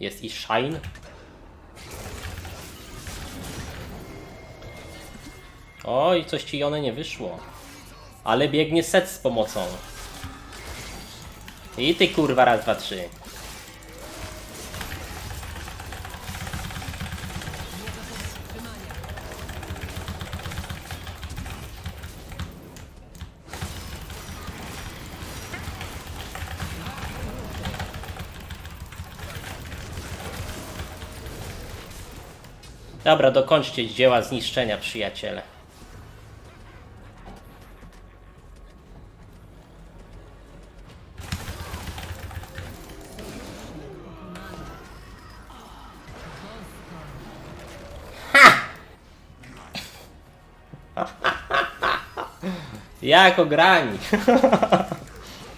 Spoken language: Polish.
Jest i Shine. Oj, coś ci one nie wyszło. Ale biegnie set z pomocą. I ty kurwa raz, dwa, trzy. Dobra, dokończcie dzieła zniszczenia, przyjaciele. Ha! Jak ograni!